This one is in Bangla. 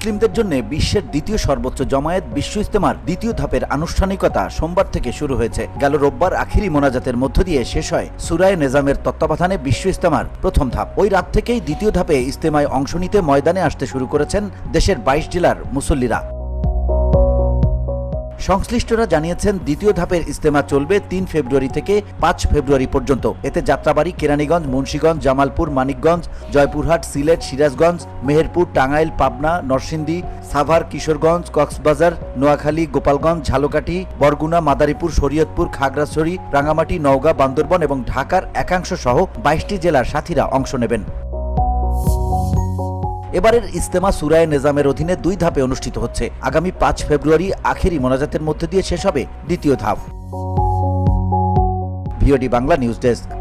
মুসলিমদের জন্য বিশ্বের দ্বিতীয় সর্বোচ্চ জমায়েত বিশ্ব ইস্তেমার দ্বিতীয় ধাপের আনুষ্ঠানিকতা সোমবার থেকে শুরু হয়েছে। গেল রোববার আখিরি মোনাজাতের মধ্য দিয়ে শেষ হয় সুরায় নেজামের তত্ত্বাবধানে বিশ্ব ইস্তেমার প্রথম ধাপ। ওই রাত থেকেই দ্বিতীয় ধাপে ইস্তেমায় অংশ নিতে ময়দানে আসতে শুরু করেছেন দেশের বাইশ জেলার মুসল্লিরা। সংশ্লিষ্টরা জানিয়েছেন দ্বিতীয় ধাপের ইস্তেমা চলবে তিন ফেব্রুয়ারি থেকে পাঁচ ফেব্রুয়ারি পর্যন্ত। এতে যাত্রাবাড়ি কেরানীগঞ্জ, মুন্সীগঞ্জ, জামালপুর, মানিকগঞ্জ, জয়পুরহাট, সিলেট, সিরাজগঞ্জ, মেহেরপুর, টাঙ্গাইল, পাবনা, নরসিংদী, সাভার, কিশোরগঞ্জ, কক্সবাজার, নোয়াখালী, গোপালগঞ্জ, ঝালকাঠি, বরগুনা, মাদারীপুর, শরীয়তপুর, খাগড়াছড়ি রাঙামাটি নওগাঁ, বান্দরবন এবং ঢাকার একাংশ সহ বাইশটি জেলার সাথীরা অংশ নেবেন। এবারের ইস্তেমা সুরায় নিজামের অধীনে দুই ধাপে অনুষ্ঠিত হচ্ছে। আগামী পাঁচ ফেব্রুয়ারি আখেরি মোনাজাতের মধ্যে দিয়ে শেষ হবে দ্বিতীয় ধাপ। VOD Bangla news desk.